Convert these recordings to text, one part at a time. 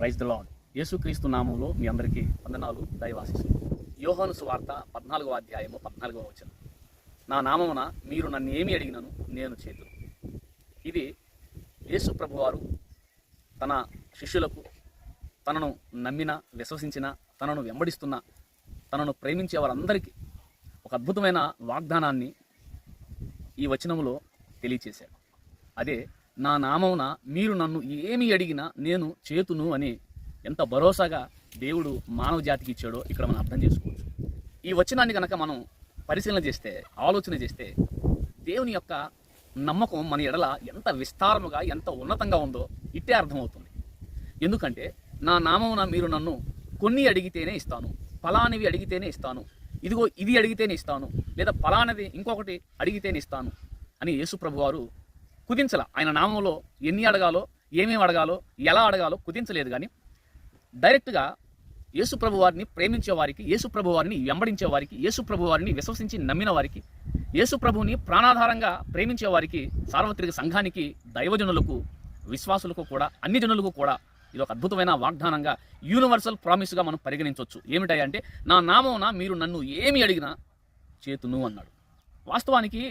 Praise the lord యేసుక్రీస్తు నామంలో మీ అందరికీ వందనాలు. దైవాశిస్సులు. యోహాను సువార్త పద్నాలుగో అధ్యాయము పద్నాలుగో వచనం. నా నామమున మీరు నన్ను ఏమి అడిగినను నేను చేతులు. ఇది యేసు ప్రభువారు తన శిష్యులకు తనను నమ్మిన విశ్వసించిన తనను వెంబడిస్తున్న తనను ప్రేమించే వారందరికీ ఒక అద్భుతమైన వాగ్దానాన్ని ఈ వచనములో తెలియచేశాడు. అదే నా నామమున మీరు నన్ను ఏమి అడిగినా నేను చేతును అని ఎంత భరోసాగా దేవుడు మానవ జాతికి ఇచ్చాడో ఇక్కడ మనం అర్థం చేసుకోవచ్చు. ఈ వచనాన్ని కనుక మనం పరిశీలన చేస్తే ఆలోచన చేస్తే దేవుని యొక్క నమ్మకం మన ఎడల ఎంత విస్తారముగా ఎంత ఉన్నతంగా ఉందో ఇట్టే అర్థమవుతుంది. ఎందుకంటే నా నామమున మీరు నన్ను కొన్ని అడిగితేనే ఇస్తాను ఫలానివి అడిగితేనే ఇస్తాను ఇదిగో ఇది అడిగితేనే ఇస్తాను లేదా ఫలానది ఇంకొకటి అడిగితేనే ఇస్తాను అని యేసు ప్రభువారు కుదించల. ఆయన నామంలో ఎన్ని అడగాలో ఏమేమి అడగాలో ఎలా అడగాలో కుదించలేదు కానీ డైరెక్ట్గా యేసుప్రభు వారిని ప్రేమించే వారికి యేసుప్రభు వారిని వెంబడించే వారికి యేసుప్రభు వారిని విశ్వసించి నమ్మిన వారికి యేసుప్రభుని ప్రాణాధారంగా ప్రేమించే వారికి సార్వత్రిక సంఘానికి దైవజనులకు విశ్వాసులకు కూడా అన్ని జనులకు కూడా ఇది ఒక అద్భుతమైన వాగ్దానంగా యూనివర్సల్ ప్రామిస్గా మనం పరిగణించవచ్చు ఏమిటంటే నా నామమున మీరు నన్ను ఏమి అడిగినా చేతును అన్నాడు. వాస్తవానికి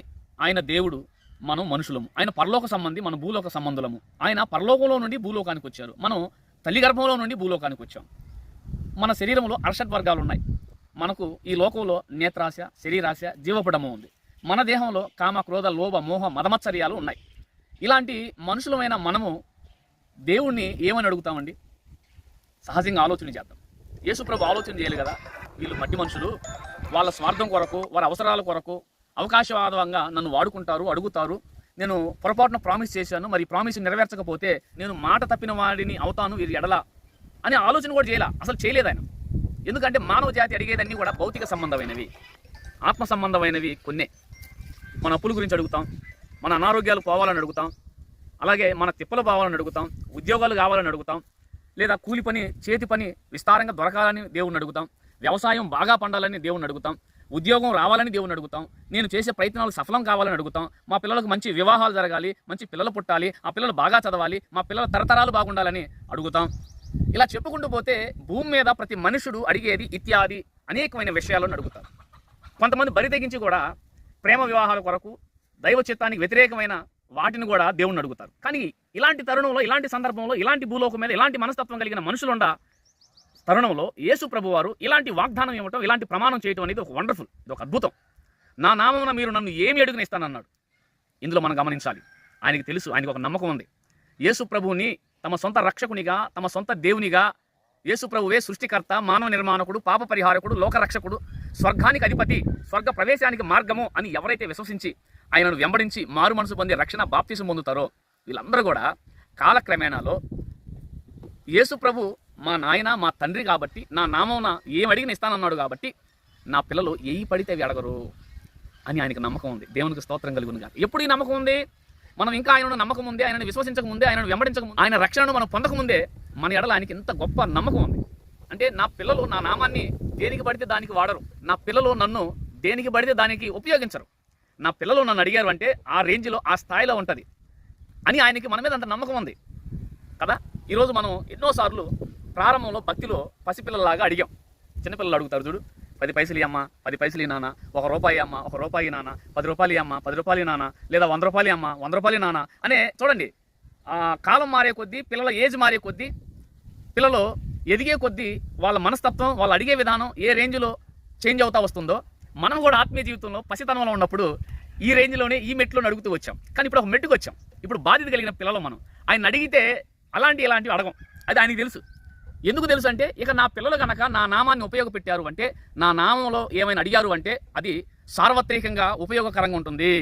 ఆయన దేవుడు మనం మనుషులము. ఆయన పరలోక సంబంధి మన భూలోక సంబంధులము. ఆయన పరలోకంలో నుండి భూలోకానికి వచ్చారు. మనం తల్లి గర్భంలో నుండి భూలోకానికి వచ్చాం. మన శరీరంలో అర్షడ్ వర్గాలు ఉన్నాయి. మనకు ఈ లోకంలో నేత్రాశ శరీరాశ జీవపడము ఉంది. మన దేహంలో కామ క్రోధ లోభ మోహ మదమత్సర్యాలు ఉన్నాయి. ఇలాంటి మనుషులమైన మనము దేవుణ్ణి ఏమని అడుగుతామండి? సహజంగా ఆలోచన చేద్దాం. యేసుప్రభు ఆలోచన చేయాలి కదా. వీళ్ళు మట్టి మనుషులు. వాళ్ళ స్వార్థం కొరకు వారి అవసరాల కొరకు అవకాశవాదంగా నన్ను వాడుకుంటారు అడుగుతారు. నేను పొరపాటున ప్రామిస్ చేశాను మరి ప్రామిస్ నెరవేర్చకపోతే నేను మాట తప్పిన వాడిని అవుతాను వీరి ఎడల అనే ఆలోచన కూడా చేయాల. అసలు చేయలేదు ఆయన. ఎందుకంటే మానవ జాతి అడిగేదన్నీ కూడా భౌతిక సంబంధమైనవి ఆత్మ సంబంధమైనవి కొన్నే. మన అప్పుల గురించి అడుగుతాం మన అనారోగ్యాలు పోవాలని అడుగుతాం అలాగే మన తిప్పలు పోవాలని అడుగుతాం ఉద్యోగాలు కావాలని అడుగుతాం లేదా కూలి పని చేతి పని విస్తారంగా దొరకాలని దేవుణ్ణి అడుగుతాం వ్యవసాయం బాగా పండాలని దేవుణ్ణి అడుగుతాం ఉద్యోగం రావాలని దేవుని అడుగుతాం. నేను చేసే ప్రయత్నాలు సఫలం కావాలని అడుగుతాం. మా పిల్లలకు మంచి వివాహాలు జరగాలి మంచి పిల్లలు పుట్టాలి ఆ పిల్లలు బాగా చదవాలి మా పిల్లల తరతరాలు బాగుండాలని అడుగుతాం. ఇలా చెప్పుకుంటూ పోతే భూమి మీద ప్రతి మనుషుడు అడిగేది ఇత్యాది అనేకమైన విషయాలను అడుగుతారు. కొంతమంది బరి తెగించి కూడా ప్రేమ వివాహాల కొరకు దైవ చిత్తానికి వ్యతిరేకమైన వాటిని కూడా దేవుణ్ణి అడుగుతారు. కానీ ఇలాంటి తరుణంలో ఇలాంటి సందర్భంలో ఇలాంటి భూలోకం మీద ఇలాంటి మనస్తత్వం కలిగిన మనుషులుండా తరుణంలో యేసు ప్రభువారు ఇలాంటి వాగ్దానం ఇవ్వటం ఇలాంటి ప్రమాణం చేయటం అనేది ఒక వండర్ఫుల్ ఇది ఒక అద్భుతం. నా నామమున మీరు నన్ను ఏమి అడుగుని ఇస్తానన్నాడు ఇందులో మనం గమనించాలి. ఆయనకి తెలుసు ఆయనకు ఒక నమ్మకం ఉంది. యేసు ప్రభువుని తమ సొంత రక్షకునిగా తమ సొంత దేవునిగా యేసు ప్రభువే సృష్టికర్త మానవ నిర్మాణకుడు పాప పరిహారకుడు లోకరక్షకుడు స్వర్గానికి అధిపతి స్వర్గ ప్రవేశానికి మార్గము అని ఎవరైతే విశ్వసించి ఆయనను వెంబడించి మారు మనసు పొంది రక్షణ బాప్తీసం పొందుతారో వీళ్ళందరూ కూడా కాలక్రమేణాలో యేసు ప్రభు మా నాయన మా తండ్రి కాబట్టి నా నామం ఏం అడిగిన ఇస్తానన్నాడు కాబట్టి నా పిల్లలు ఏయి పడితే అవి అడగరు అని ఆయనకు నమ్మకం ఉంది. దేవునికి స్తోత్రం కలిగి ఉంది ఎప్పుడు ఈ నమ్మకం ఉంది? మనం ఇంకా ఆయన నమ్మకం ఉంది ఆయనను విశ్వసించక ముందే ఆయనను వెంబడించక ఆయన రక్షణను మనం పొందక ముందే మన ఎడల ఆయనకి ఎంత గొప్ప నమ్మకం ఉంది. అంటే నా పిల్లలు నా నామాన్ని దేనికి పడితే దానికి వాడరు. నా పిల్లలు నన్ను దేనికి పడితే దానికి ఉపయోగించరు. నా పిల్లలు నన్ను అడిగారు అంటే ఆ రేంజ్లో ఆ స్థాయిలో ఉంటుంది. అని ఆయనకి మన మీద అంత నమ్మకం ఉంది. కదా? ఈరోజు మనం ఎన్నోసార్లు ప్రారంభంలో భక్తిలో పసిపిల్లలాగా అడిగాం. చిన్నపిల్లలు అడుగుతారు చూడు పది పైసలు అమ్మ పది పైసలు నాన్న ఒక రూపాయి అమ్మ ఒక రూపాయి నాన్న పది రూపాయలు అమ్మ పది రూపాయలు నాన్న లేదా వంద రూపాయలు అమ్మ వంద రూపాయలు నాన్న అనే చూడండి కాలం మారే కొద్దీ పిల్లల ఏజ్ మారే కొద్దీ పిల్లలు ఎదిగే కొద్దీ వాళ్ళ మనస్తత్వం వాళ్ళు అడిగే విధానం ఏ రేంజ్లో చేంజ్ అవుతా వస్తుందో మనం కూడా ఆత్మీయ జీవితంలో పసితనంలో ఉన్నప్పుడు ఈ రేంజ్లోనే ఈ మెట్లో అడుగుతూ వచ్చాం. కానీ ఇప్పుడు ఒక మెట్టుకు వచ్చాం ఇప్పుడు బాధ్యత కలిగిన పిల్లలు మనం. ఆయన అడిగితే అలాంటి ఇలాంటివి అడగం. అది ఆయనకి తెలుసు. ఎందుకు తెలుసు అంటే ఇక నా పిల్లలు కనుక నా నామాన్ని ఉపయోగపెట్టారు అంటే నా నామంలో ఏమైనా అడిగారు అంటే అది సార్వత్రికంగా ఉపయోగకరంగా ఉంటుంది.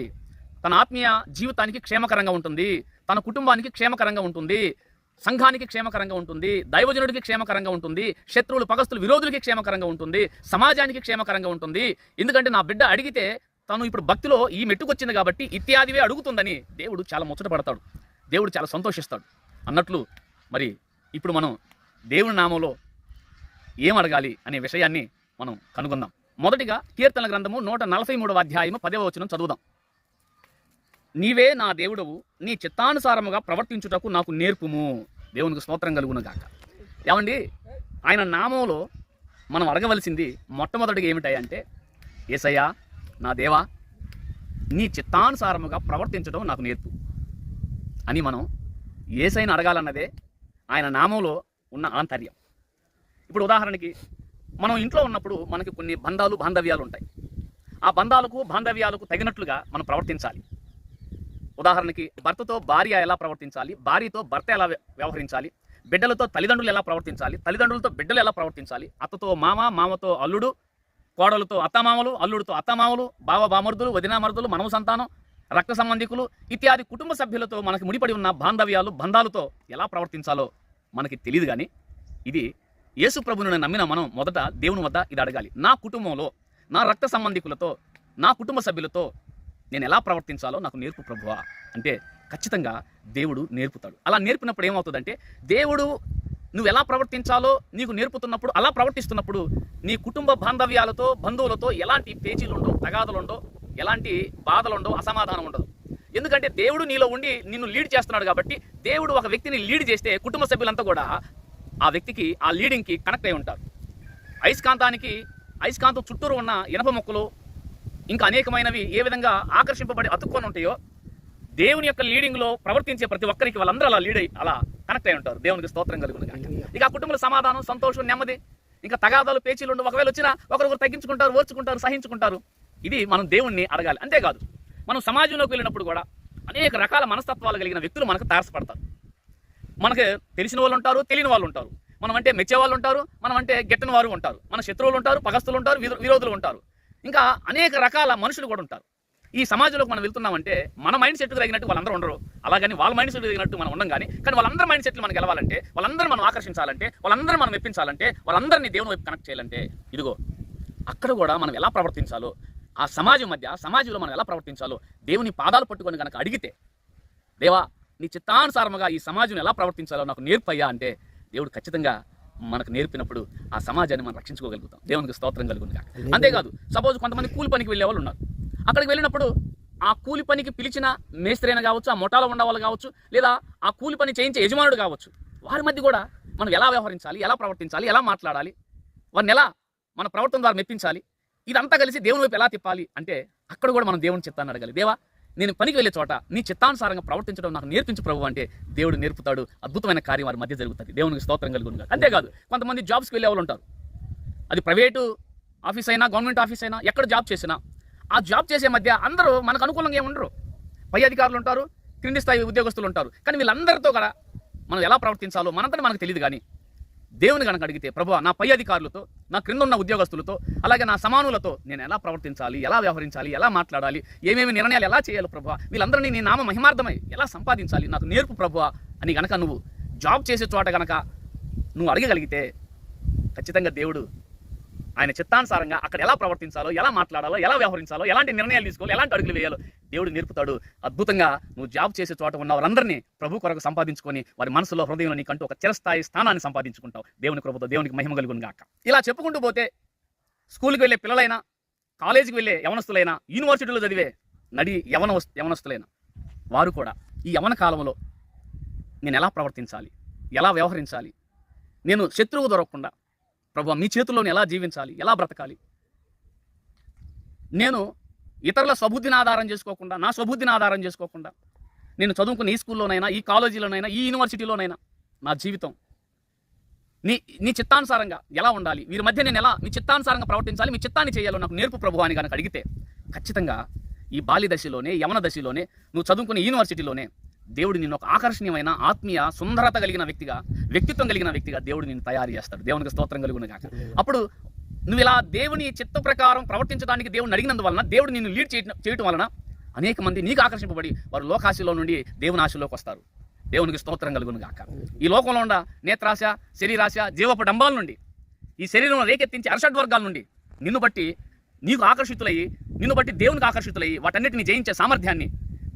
తన ఆత్మీయ జీవితానికి క్షేమకరంగా ఉంటుంది. తన కుటుంబానికి క్షేమకరంగా ఉంటుంది. సంఘానికి క్షేమకరంగా ఉంటుంది. దైవజనుడికి క్షేమకరంగా ఉంటుంది. శత్రువులు పగస్తులు విరోధులకి క్షేమకరంగా ఉంటుంది. సమాజానికి క్షేమకరంగా ఉంటుంది. ఎందుకంటే నా బిడ్డ అడిగితే తను ఇప్పుడు భక్తిలో ఈ మెట్టుకొచ్చింది కాబట్టి ఇత్యాదివే అడుగుతుందని దేవుడు చాలా ముచ్చటపడతాడు దేవుడు చాలా సంతోషిస్తాడు. అన్నట్లు మరి ఇప్పుడు మనం దేవుని నామంలో ఏం అడగాలి అనే విషయాన్ని మనం కనుగొందాం. మొదటిగా కీర్తన గ్రంథము నూట నలభై మూడవ అధ్యాయము పదవ వచనం చదువుదాం. నీవే నా దేవుడవు నీ చిత్తానుసారముగా ప్రవర్తించుటకు నాకు నేర్పుము. దేవునికి స్తోత్రం కలుగును గాక ఏమండి? ఆయన నామంలో మనం అడగవలసింది మొట్టమొదటిగా ఏమిటాయంటే ఏసయ్యా నా దేవా నీ చిత్తానుసారముగా ప్రవర్తించడం నాకు నేర్పు అని మనం ఏసైనా అడగాలన్నదే ఆయన నామంలో ఉన్న ఆంతర్యం. ఇప్పుడు ఉదాహరణకి మనం ఇంట్లో ఉన్నప్పుడు మనకి కొన్ని బంధాలు బాంధవ్యాలు ఉంటాయి. ఆ బంధాలకు బాంధవ్యాలకు తగినట్లుగా మనం ప్రవర్తించాలి. ఉదాహరణకి భర్తతో భార్య ఎలా ప్రవర్తించాలి భార్యతో భర్త ఎలా వ్యవహరించాలి బిడ్డలతో తల్లిదండ్రులు ఎలా ప్రవర్తించాలి తల్లిదండ్రులతో బిడ్డలు ఎలా ప్రవర్తించాలి అత్తతో మామ మామతో అల్లుడు కోడలతో అత్తమామలు అల్లుడితో అత్తమామలు బావ బామర్దులు వదినామర్దులు మనవ సంతానం రక్త సంబంధికులు ఇత్యాది కుటుంబ సభ్యులతో మనకి ముడిపడి ఉన్న బాంధవ్యాలు బంధాలతో ఎలా ప్రవర్తించాలో మనకి తెలియదు కానీ ఇది యేసు ప్రభువుని నమ్మిన మనం మొదట దేవుని వద్ద ఇది అడగాలి. నా కుటుంబంలో నా రక్త సంబంధికులతో నా కుటుంబ సభ్యులతో నేను ఎలా ప్రవర్తించాలో నాకు నేర్పు ప్రభువా. అంటే ఖచ్చితంగా దేవుడు నేర్పుతాడు. అలా నేర్పినప్పుడు ఏమవుతుందంటే దేవుడు నువ్వు ఎలా ప్రవర్తించాలో నీకు నేర్పుతున్నప్పుడు అలా ప్రవర్తిస్తున్నప్పుడు నీ కుటుంబ బాంధవ్యాలతో బంధువులతో ఎలాంటి పేచీలు ఉండవు తగాదులు ఉండవు ఎలాంటి బాధలు ఉండవు అసమాధానం ఉండదు ఎందుకంటే దేవుడు నీలో ఉండి నిన్ను లీడ్ చేస్తున్నాడు కాబట్టి దేవుడు ఒక వ్యక్తిని లీడ్ చేస్తే కుటుంబ సభ్యులంతా కూడా ఆ వ్యక్తికి ఆ లీడింగ్కి కనెక్ట్ అయి ఉంటారు. అయస్కాంతానికి అయస్కాంతం చుట్టూరు ఉన్న ఇనప మొక్కలు ఇంకా అనేకమైనవి ఏ విధంగా ఆకర్షింపబడి అతుక్కొని ఉంటాయో దేవుని యొక్క లీడింగ్లో ప్రవర్తించే ప్రతి ఒక్కరికి వాళ్ళందరూ అలా లీడ్ అయ్యి అలా కనెక్ట్ అయి ఉంటారు. దేవునికి స్తోత్రం కలుగును గాక. ఇక ఆ కుటుంబంలో సమాధానం సంతోషం నెమ్మది ఇంకా తగాదాలు పేచీలు ఒకవేళ వచ్చినా ఒకరొకరు తగ్గించుకుంటారు ఓర్చుకుంటారు సహించుకుంటారు. ఇది మనం దేవుణ్ణి అడగాలి. అంతేకాదు మనం సమాజంలోకి వెళ్ళినప్పుడు కూడా అనేక రకాల మనస్తత్వాలు కలిగిన వ్యక్తులు మనకు తారసపడతారు. మనకి తెలిసిన వాళ్ళు ఉంటారు తెలియని వాళ్ళు ఉంటారు. మనం అంటే మెచ్చే వాళ్ళు ఉంటారు మనం అంటే గెట్టని వారు ఉంటారు. మన శత్రువులు ఉంటారు పగస్తులు ఉంటారు విరోధులు ఉంటారు. ఇంకా అనేక రకాల మనుషులు కూడా ఉంటారు. ఈ సమాజంలోకి మనం వెళ్తున్నామంటే మన మైండ్ సెట్కు తగినట్టు వాళ్ళందరూ ఉండరు. అలాగని వాళ్ళ మైండ్ సెట్ తగినట్టు మనం ఉండం కానీ కానీ వాళ్ళందరి మైండ్ సెట్లు మనం గెలవాలంటే వాళ్ళందరూ మనం ఆకర్షించాలంటే వాళ్ళందరూ మనం మెప్పించాలంటే వాళ్ళందరినీ దేవుని వైపు కనెక్ట్ చేయాలంటే ఇదిగో అక్కడ కూడా మనం ఎలా ప్రవర్తించాలో ఆ సమాజం మధ్య సమాజంలో మనం ఎలా ప్రవర్తించాలో దేవుని పాదాలు పట్టుకొని కనుక అడిగితే దేవా నీ చిత్తానుసారముగా ఈ సమాజం ఎలా ప్రవర్తించాలో నాకు నేర్పయ్యా అంటే దేవుడు ఖచ్చితంగా మనకు నేర్పినప్పుడు ఆ సమాజాన్ని మనం రక్షించుకోగలుగుతాం. దేవునికి స్తోత్రం కలుగును కాక అంతేకాదు సపోజ్ కొంతమంది కూలి పనికి వెళ్ళే వాళ్ళు ఉన్నారు. అక్కడికి వెళ్ళినప్పుడు ఆ కూలి పనికి పిలిచిన మేస్త్రి అయినా కావచ్చు ఆ మొటాలో ఉండవాళ్ళు కావచ్చు లేదా ఆ కూలి పని చేయించే యజమానుడు కావచ్చు వారి మధ్య కూడా మనం ఎలా వ్యవహరించాలి ఎలా ప్రవర్తించాలి ఎలా మాట్లాడాలి వారిని ఎలా మన ప్రవర్తన ద్వారా మెప్పించాలి ఇదంతా కలిసి దేవుని వైపు ఎలా తిప్పాలి అంటే అక్కడ కూడా మనం దేవుని చిత్తాన్ని అడగాలి. దేవా నేను పనికి వెళ్ళే చోట నీ చిత్తానుసారంగా ప్రవర్తించడం నాకు నేర్పించు ప్రభు అంటే దేవుడు నేర్పుతాడు. అద్భుతమైన కార్యం వారి మధ్య జరుగుతుంది. దేవునికి స్తోత్రం కలుగుతుంది అంతేకాదు కొంతమంది జాబ్స్కి వెళ్ళే వాళ్ళు ఉంటారు. అది ప్రైవేటు ఆఫీస్ అయినా గవర్నమెంట్ ఆఫీస్ అయినా ఎక్కడ జాబ్ చేసినా ఆ జాబ్ చేసే మధ్య అందరూ మనకు అనుకూలంగా ఏముండరు. ఉండరు పై అధికారులు ఉంటారు క్రింది స్థాయి ఉద్యోగస్తులు ఉంటారు. కానీ వీళ్ళందరితో కూడా మనం ఎలా ప్రవర్తించాలో మనంతా మనకు తెలియదు కానీ దేవుని కనుక అడిగితే ప్రభు నా పై అధికారులతో నా క్రింద ఉన్న ఉద్యోగస్తులతో అలాగే నా సమానులతో నేను ఎలా ప్రవర్తించాలి ఎలా వ్యవహరించాలి ఎలా మాట్లాడాలి ఏమేమి నిర్ణయాలు ఎలా చేయాలి ప్రభు? వీళ్ళందరినీ నీ నామ మహిమార్థమై ఎలా సంపాదించాలి నాకు నేర్పు ప్రభు అని గనక నువ్వు జాబ్ చేసే చోట గనక నువ్వు అడగగలిగితే ఖచ్చితంగా దేవుడు ఆయన చిత్తానుసారంగా అక్కడ ఎలా ప్రవర్తించాలో ఎలా మాట్లాడాలో ఎలా వ్యవహరించాలో ఎలాంటి నిర్ణయాలు తీసుకోవాలి ఎలాంటి అడుగులు వేయాలో దేవుడు నేర్పుతాడు. అద్భుతంగా నువ్వు జాబ్ చేసే చోట ఉన్న వారందరినీ ప్రభు కొరకు సంపాదించుకొని వారి మనసులో హృదయంలో నీకంటూ ఒక చిరస్థాయి స్థానాన్ని సంపాదించుకుంటావు. దేవుని కృపతో దేవునికి మహిమ కలుగును గాక. ఇలా చెప్పుకుంటూ పోతే స్కూల్కి వెళ్ళే పిల్లలైనా కాలేజీకి వెళ్ళే యవనస్తులైనా యూనివర్సిటీలో చదివే నడి యవన యవనస్తులైనా వారు కూడా ఈ యవన కాలంలో నేను ఎలా ప్రవర్తించాలి? ఎలా వ్యవహరించాలి? నేను శత్రువు దొరకకుండా ప్రభు మీ చేతుల్లోని ఎలా జీవించాలి? ఎలా బ్రతకాలి? నేను ఇతరుల స్వబుద్ధిని ఆధారం చేసుకోకుండా నా స్వబుద్ధిని ఆధారం చేసుకోకుండా నేను చదువుకున్న ఈ స్కూల్లోనైనా ఈ కాలేజీలోనైనా ఈ యూనివర్సిటీలోనైనా నా జీవితం నీ నీ చిత్తానుసారంగా ఎలా ఉండాలి? వీరి మధ్య నేను ఎలా మీ చిత్తానుసారంగా ప్రవర్తించాలి? మీ చిత్తాన్ని చేయాలో నాకు నేర్పు ప్రభు అని కనుక అడిగితే ఖచ్చితంగా ఈ బాల్య దశలోనే యవన దశలోనే నువ్వు చదువుకునే యూనివర్సిటీలోనే దేవుడు నిన్ను ఒక ఆకర్షణీయమైన ఆత్మీయ సుందరత కలిగిన వ్యక్తిగా వ్యక్తిత్వం కలిగిన వ్యక్తిగా దేవుడు నిన్ను తయారు చేస్తాడు. దేవునికి స్తోత్రం కలుగును గాక. అప్పుడు నువ్వు ఇలా దేవుని చిత్త ప్రకారం ప్రవర్తించడానికి దేవుడిని అడిగినందువలన దేవుడు నిన్ను లీడ్ చేయటం చేయటం వలన అనేక మంది నీకు ఆకర్షింపబడి వారు లోకాశలో నుండి దేవుని ఆశలోకి వస్తారు. దేవునికి స్తోత్రం కలుగును గాక. ఈ లోకంలో ఉండ నేత్రాశ శరీరాశ జీవపు డంబాల నుండి ఈ శరీరం రేకెత్తించి అరషడ్వర్గాల నుండి నిన్ను బట్టి నీకు ఆకర్షితులయ్యి నిన్ను బట్టి దేవునికి ఆకర్షితులయ్యి వాటన్నిటిని జయించే సామర్థ్యాన్ని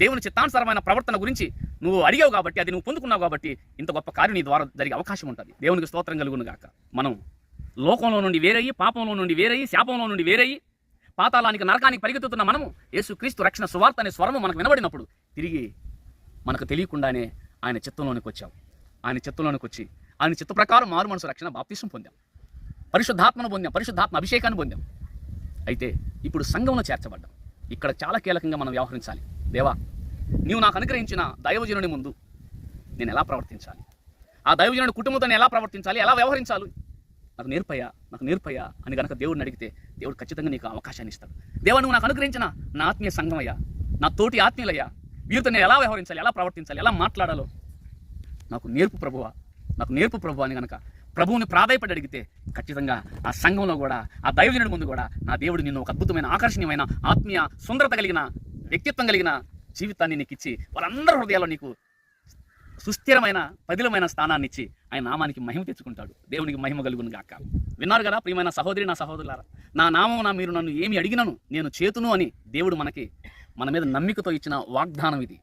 దేవుని చిత్తానుసారమైన ప్రవర్తన గురించి నువ్వు అడిగావు కాబట్టి అది నువ్వు పొందుకున్నావు కాబట్టి ఇంత గొప్ప కార్యం నీ ద్వారా జరిగే అవకాశం ఉంటుంది. దేవునికి స్తోత్రం కలుగును గాక. మనం లోకంలో నుండి వేరయ్యి పాపంలో నుండి వేరయ్యి శాపంలో నుండి వేరయ్యి పాతాళానికి నరకానికి పరిగెత్తుతున్న మనము యేసుక్రీస్తు రక్షణ సువార్త అనే స్వరము మనకు వినబడినప్పుడు తిరిగి మనకు తెలియకుండానే ఆయన చిత్తంలోనికి వచ్చాం. ఆయన చిత్తంలోనికి వచ్చి ఆయన చిత్త ప్రకారం మారు మనసు రక్షణ బాప్తీసం పొందాం. పరిశుద్ధాత్మను పొందాం. పరిశుద్ధాత్మ అభిషేకాన్ని పొందాం. అయితే ఇప్పుడు సంఘంలో చేర్చబడ్డాం. ఇక్కడ చాలా కీలకంగా మనం వ్యవహరించాలి. దేవా నీవు నాకు అనుగ్రహించిన దైవజనుని ముందు నేను ఎలా ప్రవర్తించాలి? ఆ దైవజనుడి కుటుంబంతో నేను ఎలా ప్రవర్తించాలి? ఎలా వ్యవహరించాలి? నాకు నేర్పయ్యా నాకు నేర్పయ్యా అని కనుక దేవుడిని అడిగితే దేవుడు ఖచ్చితంగా నీకు అవకాశాన్ని ఇస్తాడు. దేవా నువ్వు నాకు అనుగ్రహించిన నా ఆత్మీయ సంఘమయ్యా నా తోటి ఆత్మీయులయ్యా వీరితో నేను ఎలా వ్యవహరించాలి? ఎలా ప్రవర్తించాలి? ఎలా మాట్లాడాలో నాకు నేర్పు ప్రభువా నాకు నేర్పు ప్రభు అని కనుక ప్రభువుని ప్రాధాయపడి అడిగితే ఖచ్చితంగా ఆ సంఘంలో కూడా ఆ దైవజనుడి ముందు కూడా నా దేవుడు నిన్ను ఒక అద్భుతమైన ఆకర్షణీయమైన ఆత్మీయ సుందరత కలిగిన వ్యక్తిత్వం కలిగిన జీవితాన్ని నీకు ఇచ్చి వాళ్ళందరి హృదయాల్లో నీకు సుస్థిరమైన పదిలమైన స్థానాన్ని ఇచ్చి ఆయన నామానికి మహిమ తెచ్చుకుంటాడు. దేవునికి మహిమ కలుగును గాక. విన్నారు కదా ప్రియమైన సహోదరి నా సహోదరులారా? నా నామం నా మీరు నన్ను ఏమి అడిగినను నేను చేతును అని దేవుడు మనకి మన మీద నమ్మికతో ఇచ్చిన వాగ్దానం ఇది.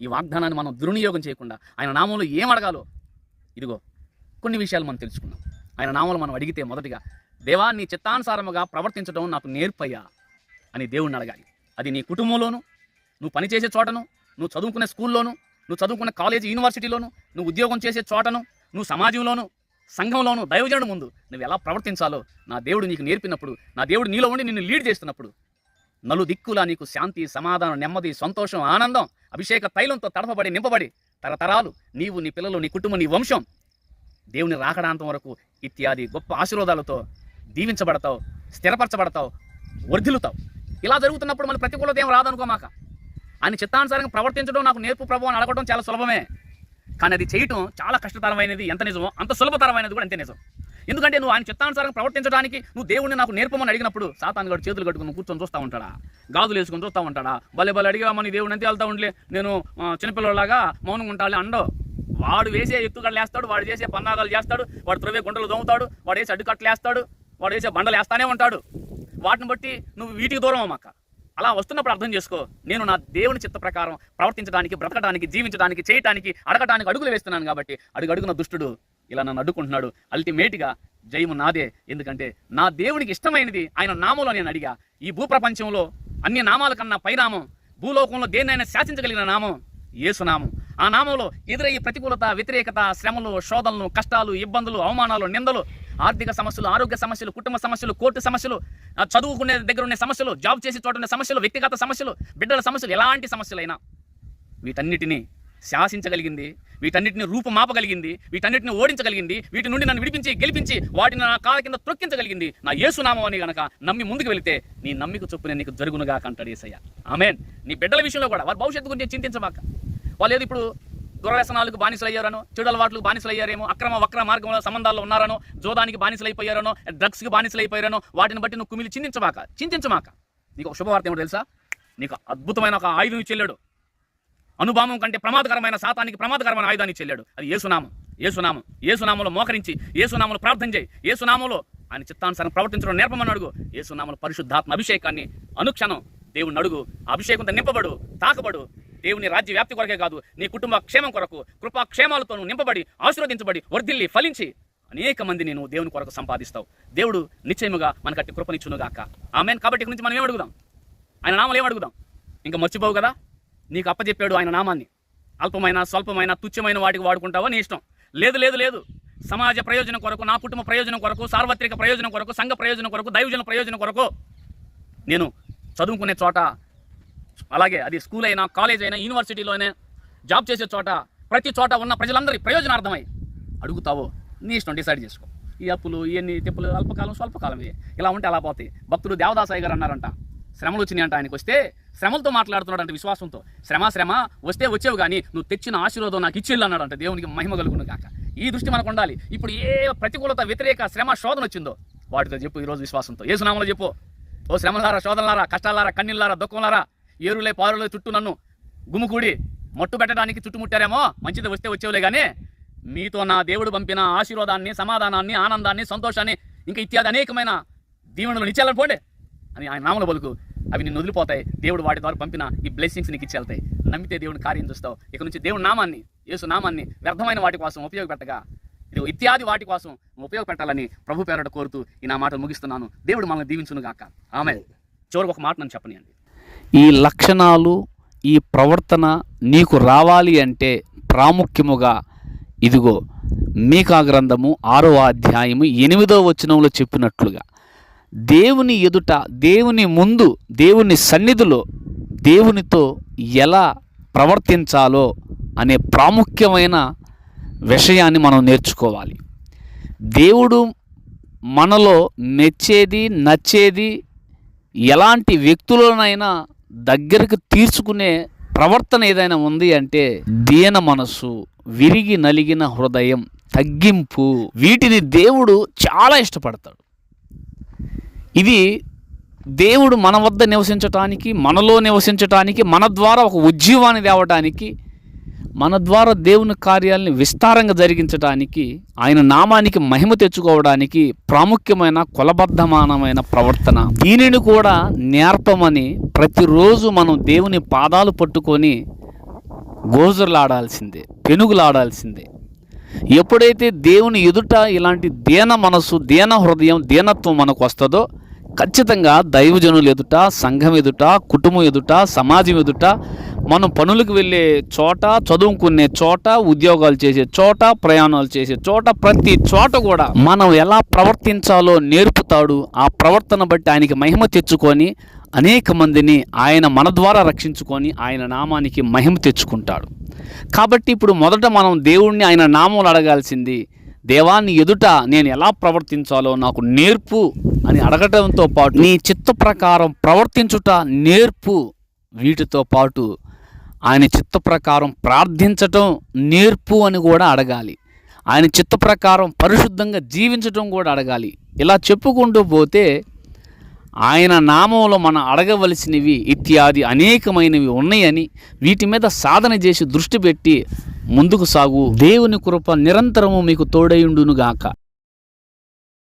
ఈ వాగ్దానాన్ని మనం దుర్వినియోగం చేయకుండా ఆయన నామంలో ఏం అడగాలో ఇదిగో కొన్ని విషయాలు మనం తెలుసుకున్నాం ఆయన నామంలో మనం అడిగితే మొదటిగా దేవాన్ని చిత్తానుసారముగా ప్రవర్తించడం నాకు నేర్పయ్యా అని దేవుణ్ణి అడగాలి. అది నీ కుటుంబంలోను నువ్వు పనిచేసే చోటను నువ్వు చదువుకునే స్కూల్లోను నువ్వు చదువుకునే కాలేజీ యూనివర్సిటీలోను నువ్వు ఉద్యోగం చేసే చోటను నువ్వు సమాజంలోను సంఘంలోను దైవజనుడు ముందు నువ్వు ఎలా ప్రవర్తించాలో నా దేవుడు నీకు నేర్పినప్పుడు నా దేవుడు నీలో ఉండి నిన్ను లీడ్ చేస్తున్నప్పుడు నలు దిక్కులా నీకు శాంతి సమాధానం నెమ్మది సంతోషం ఆనందం అభిషేక తైలంతో తడపబడి నింపబడి తరతరాలు నీవు నీ పిల్లలు నీ కుటుంబం నీ వంశం దేవుని రాకడాంతం వరకు ఇత్యాది గొప్ప ఆశీర్వాదాలతో దీవించబడతావు స్థిరపరచబడతావు వర్ధిల్లుతావు. ఇలా జరుగుతున్నప్పుడు మళ్ళీ ప్రతికూలత ఏం రాదనుకోమాక ఆయన చిత్తానుసారంగా ప్రవర్తించడం నాకు నేర్పు ప్రభు అని అడగడం చాలా సులభమే. కానీ అది చేయటం చాలా కష్టతరమైనది. ఎంత నిజమో అంత సులభతరమైనది కూడా అంతే నిజం. ఎందుకంటే నువ్వు ఆయన చిత్తానుసారంగా ప్రవర్తించడానికి నువ్వు దేవుడిని నాకు నేర్పమని అడిగినప్పుడు సాతాను గడు చేతులు కట్టుకుని కూర్చొని చూస్తూ ఉంటాడా? గాజులు వేసుకొని చూస్తూ ఉంటాడా? భలే భలే అడిగామని దేవుడిని అంతే వెళ్తా ఉండలే. నేను చిన్నపిల్లలాగా మౌనంగా ఉంటాలి అండో. వాడు వేసే ఎత్తుగడలు వేస్తాడు వాడు చేసే పన్నాగాలు చేస్తాడు వాడు త్రవే గుండెలు దొంగతాడు వాడు వేసే అడ్డుకట్లు వేస్తాడు వాడు వేసే బండలు వేస్తానే ఉంటాడు. వాటిని బట్టి నువ్వు వీటికి దూరం అమ్మక్క అలా వస్తున్నప్పుడు అర్థం చేసుకో. నేను నా దేవుని చిత్త ప్రకారం ప్రవర్తించడానికి బ్రతకడానికి జీవించడానికి చేయటానికి అడగటానికి అడుగులు వేస్తున్నాను కాబట్టి అడుగు అడుగున దుష్టుడు ఇలా నన్ను అడ్డుకుంటున్నాడు. అల్టిమేట్గా జయము నాదే. ఎందుకంటే నా దేవునికి ఇష్టమైనది ఆయన నామంలో నేను అడిగా. ఈ భూప్రపంచంలో అన్ని నామాల కన్నా పైనామం భూలోకంలో దేన్నైనా శాసించగలిగిన నామం యేసునామం. ఆ నామంలో ఎదురయ్యే ప్రతికూలత వ్యతిరేకత శ్రమలు శోధనలు కష్టాలు ఇబ్బందులు అవమానాలు నిందలు ఆర్థిక సమస్యలు ఆరోగ్య సమస్యలు కుటుంబ సమస్యలు కోర్టు సమస్యలు చదువుకునే దగ్గర ఉన్న సమస్యలు జాబ్ చేసే చోట ఉన్న సమస్యలు వ్యక్తిగత సమస్యలు బిడ్డల సమస్యలు ఎలాంటి సమస్యలైనా వీటన్నిటిని శాసించగలిగింది వీటన్నిటిని రూపుమాపగలిగింది వీటన్నిటిని ఓడించగలిగింది వీటి నుండి నన్ను విడిపించి గెలిపించి వాటిని నా కాళ్ళ కింద త్రొక్కించగలిగింది నా యేసునామం అని గనక నమ్మి ముందుకు వెళితే నీ నమ్మిక చొప్పున నీకు జరుగునుగా కంటాడు ఏసయ్య. ఆమెన్. నీ బిడ్డల విషయంలో కూడా వారి భవిష్యత్తు గురించి చింతించబాక. వాళ్ళు ఏది ఇప్పుడు దురవ్యసనాలకు బానిసలు అయ్యారనో చెడు అలవాట్లకు బానిసలు అయ్యారేమో అక్రమ వక్ర మార్గంలో సంబంధాల్లో ఉన్నారనో జోదానికి బానిసలు అయిపోయారనో డ్రగ్స్కి బానిసలు అయిపోయారనో వాటిని బట్టి నువ్వు కుమిలి చింతించమాక చింతించమాక. నీకు ఒక శుభవార్త ఏమో తెలుసా? నీకు అద్భుతమైన ఒక ఆయుధం ఇచ్చెళ్ళాడు. అనుభావం కంటే ప్రమాదకరమైన శాతానికి ప్రమాదకరమైన ఆయుధాన్ని చెల్లాడు అది ఏసునామం ఏసునామం ఏసునామంలో మోకరించి ఏసునామంలో ప్రార్థన చేయి ఏసునామంలో ఆయన చిత్తానుసారం ప్రవర్తించడం నేర్పమని అడుగు ఏసునామంలో పరిశుద్ధాత్మ అభిషేకాన్ని అనుక్షణం దేవుని అడుగు అభిషేకంతో నింపబడు తాకబడు దేవుని రాజ్య వ్యాప్తి కొరకే కాదు నీ కుటుంబ క్షేమం కొరకు కృపాక్షేమాలతో నింపబడి ఆశీర్వదించబడి వర్ధిల్లి ఫలించి అనేక మంది నేను దేవుని కొరకు సంపాదిస్తావు. దేవుడు నిశ్చయముగా మనకట్టి కృపనిచ్చునుగాక. ఆమెన్. కాబట్టి ఇక్కడి నుంచి మనం అడుగుదాం ఆయన నామాలు అడుగుదాం ఇంకా మర్చిపోవు కదా? నీకు అప్పచెప్పాడు ఆయన నామాన్ని. అల్పమైన స్వల్పమైన తుచ్చమైన వాటికి వాడుకుంటావో నీ ఇష్టం? లేదు లేదు లేదు. సమాజ ప్రయోజనం కొరకు నా కుటుంబ ప్రయోజనం కొరకు సార్వత్రిక ప్రయోజనం కొరకు సంఘ ప్రయోజనం కొరకు దైవజన ప్రయోజనం కొరకు నేను చదువుకునే చోట అలాగే అది స్కూల్ అయినా కాలేజ్ అయినా యూనివర్సిటీలోనే జాబ్ చేసే చోట ప్రతి చోట ఉన్న ప్రజలందరి ప్రయోజనార్థమై అడుగుతావో నీ ఇష్టం డిసైడ్ చేసుకో. ఈ అప్పులు ఇవన్నీ తిప్పులు అల్పకాలం స్వల్పకాలం ఇలా ఉంటే అలా పోతాయి. భక్తుడు దేవదాసాయి గారు అన్నారంట. శ్రమలు వచ్చినాయంట ఆయనకు వస్తే శ్రమలతో మాట్లాడుతున్నాడంట విశ్వాసంతో. శ్రమ శ్రమ వస్తే వచ్చేవు కానీ నువ్వు తెచ్చిన ఆశీర్వాదం నాకు ఇచ్చిళ్ళు అన్నాడంట దేవునికి మహిమ కలుగును కాక ఈ దృష్టి మనకు ఉండాలి. ఇప్పుడు ఏ ప్రతికూలత వ్యతిరేక శ్రమ శోధన వచ్చిందో వాటితో చెప్పు ఈరోజు విశ్వాసంతో. ఏ సునామలో చెప్పు. ఓ శ్రమలారా శోధనలారా కష్టాలారా కన్నీళ్ళారా దుఃఖంలారా ఏరులే పారులే చుట్టూ నన్ను గుమ్ముకూడి మట్టు పెట్టడానికి చుట్టుముట్టారేమో? మంచిది వస్తే వచ్చేవులే కానీ మీతో నా దేవుడు పంపిన ఆశీర్వాదాన్ని సమాధానాన్ని ఆనందాన్ని సంతోషాన్ని ఇంకా ఇత్యాది అనేకమైన దీవెనలు నిచ్చేయాలని పోండి. అని ఆయన నామల బలుకు అవి నిన్ను వదిలిపోతాయి. దేవుడు వాటి ద్వారా పంపిన ఈ బ్లెస్సింగ్స్ నీకు ఇచ్చేళ్తాయి. నమ్మితే దేవుని కార్యం చూస్తావు. ఇక నుంచి దేవుడి నామాన్ని యేసు నామాన్ని వ్యర్థమైన వాటి కోసం ఉపయోగపెట్టగా. ఇది ఇత్యాది వాటి కోసం ఉపయోగపెట్టాలని ప్రభు పేరట కోరుతూ ఈ నా మాట ముగిస్తున్నాను. దేవుడు మనల్ని దీవించును గాక ఆమె చివరికి ఒక మాట నన్ను చెప్పనియండి. ఈ లక్షణాలు ఈ ప్రవర్తన నీకు రావాలి అంటే ప్రాముఖ్యముగా ఇదిగో మీకా గ్రంథము ఆరో అధ్యాయము ఎనిమిదో వచనంలో చెప్పినట్లుగా దేవుని ఎదుట దేవుని ముందు దేవుని సన్నిధిలో దేవునితో ఎలా ప్రవర్తించాలో అనే ప్రాముఖ్యమైన విషయాన్ని మనం నేర్చుకోవాలి. దేవుడు మనలో మెచ్చేది నచ్చేది ఎలాంటి వ్యక్తులనైనా దగ్గరకు తీర్చుకునే ప్రవర్తన ఏదైనా ఉంది అంటే దీన మనసు విరిగి నలిగిన హృదయం తగ్గింపు. వీటిని దేవుడు చాలా ఇష్టపడతాడు. ఇది దేవుడు మన వద్ద నివసించటానికి మనలో నివసించటానికి మన ద్వారా ఒక ఉజ్జీవాన్ని తేవటానికి మన ద్వారా దేవుని కార్యాలని విస్తారంగా జరిగించడానికి ఆయన నామానికి మహిమ తెచ్చుకోవడానికి ప్రాముఖ్యమైన కులబద్ధమానమైన ప్రవర్తన. దీనిని కూడా నేర్పమని ప్రతిరోజు మనం దేవుని పాదాలు పట్టుకొని గోజులాడాల్సిందే పెనుగులాడాల్సిందే. ఎప్పుడైతే దేవుని ఎదుట ఇలాంటి దీన మనసు దీన హృదయం దీనత్వం మనకు వస్తుందో ఖచ్చితంగా దైవజనులు ఎదుట సంఘం ఎదుట కుటుంబం ఎదుట సమాజం ఎదుట మనం పనులకు వెళ్ళే చోట చదువుకునే చోట ఉద్యోగాలు చేసే చోట ప్రయాణాలు చేసే చోట ప్రతి చోట కూడా మనం ఎలా ప్రవర్తించాలో నేర్పుతాడు. ఆ ప్రవర్తన బట్టి ఆయనకి మహిమ తెచ్చుకొని అనేక మందిని ఆయన మన ద్వారా రక్షించుకొని ఆయన నామానికి మహిమ తెచ్చుకుంటాడు. కాబట్టి ఇప్పుడు మొదట మనం దేవుణ్ణి ఆయన నామంలో అడగాల్సింది దేవాన్ని ఎదుట నేను ఎలా ప్రవర్తించాలో నాకు నేర్పు అని అడగటంతో పాటు నీ చిత్త ప్రకారం ప్రవర్తించుట నేర్పు వీటితో పాటు ఆయన చిత్త ప్రకారం ప్రార్థించటం నేర్పు అని కూడా అడగాలి. ఆయన చిత్త ప్రకారం పరిశుద్ధంగా జీవించటం కూడా అడగాలి. ఇలా చెప్పుకుంటూ పోతే ఆయన నామంలో మనం అడగవలసినవి ఇత్యాది అనేకమైనవి ఉన్నాయని వీటి మీద సాధన చేసి దృష్టి పెట్టి ముందుకు సాగు. దేవుని కృప నిరంతరము మీకు తోడైండునుగాక